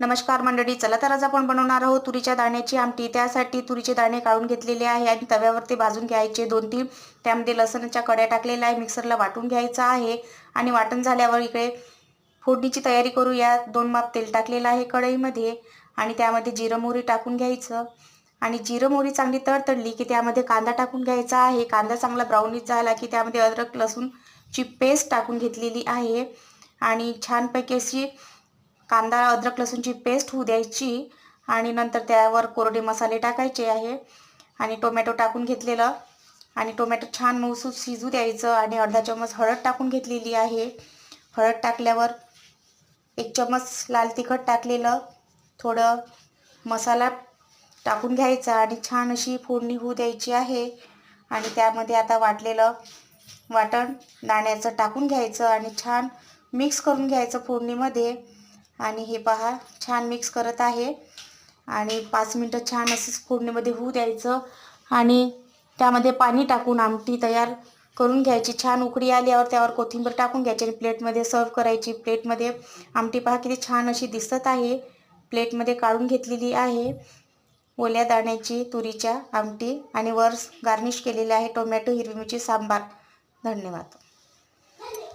नमस्कार मंडळी चला तर आज आपण बनवणार आहोत तुरीच्या दाण्याची आमटी. त्यासाठी तुरीचे दाणे काढून घेतलेले आहे आणि तव्यावरती भाजून घ्यायचे दोन तीन. त्यामध्ये लसणाच्या कड्या टाकलेल्या आहे मिक्सरला वाटून घ्यायचं आहे आणि वाटण झाल्यावर इकडे फोडणीची तयारी करूया. दोन माप तेल टाकलेलं आहे कढईमध्ये आणि त्यामध्ये जिरं मोहरी टाकून घ्यायचं. आणि जिरं मोहरी चांगली तडतडली की त्यामध्ये कांदा टाकून घ्यायचा आहे. कांदा चांगला ब्राउनिश झाला की त्यामध्ये अद्रक लसूणची पेस्ट टाकून घेतलेली आहे. आणि छानपैकी अशी कांदा अद्रक लसूणची पेस्ट होऊ द्यायची आणि नंतर त्यावर कोरडे मसाले टाकायचे आहे. आणि टोमॅटो टाकून घेतलेलं. आणि टोमॅटो छान मऊसूत शिजू द्यायचं आणि अर्धा चमच हळद टाकून घेतलेली आहे. हळद टाकल्यावर एक चम्मच लाल तिखट टाकलेलं. थोडं मसाला टाकून घ्यायचा आणि छान अशी फोडणी होऊ द्यायची आहे. आणि त्यामध्ये आता वाटलेलं वाटण दाण्याचं टाकून घ्यायचं आणि छान मिक्स करून घ्यायचं फोडणीमध्ये. आणि हे पहा छान मिक्स करत आहे. आणि पाच मिनटं छान असंच फोडणीमध्ये होऊ द्यायचं. आणि त्यामध्ये पाणी टाकून आमटी तयार करून घ्यायची. छान उकडी आल्यावर त्यावर कोथिंबीर टाकून घ्यायची आणि प्लेटमध्ये सर्व करायची. प्लेटमध्ये आमटी पहा किती छान अशी दिसत आहे. प्लेटमध्ये काढून घेतलेली आहे. ओल्या दाण्याची तुरीच्या आमटी आणि वर गार्निश केलेली आहे टोमॅटो हिरवी मिरची सांबार. धन्यवाद.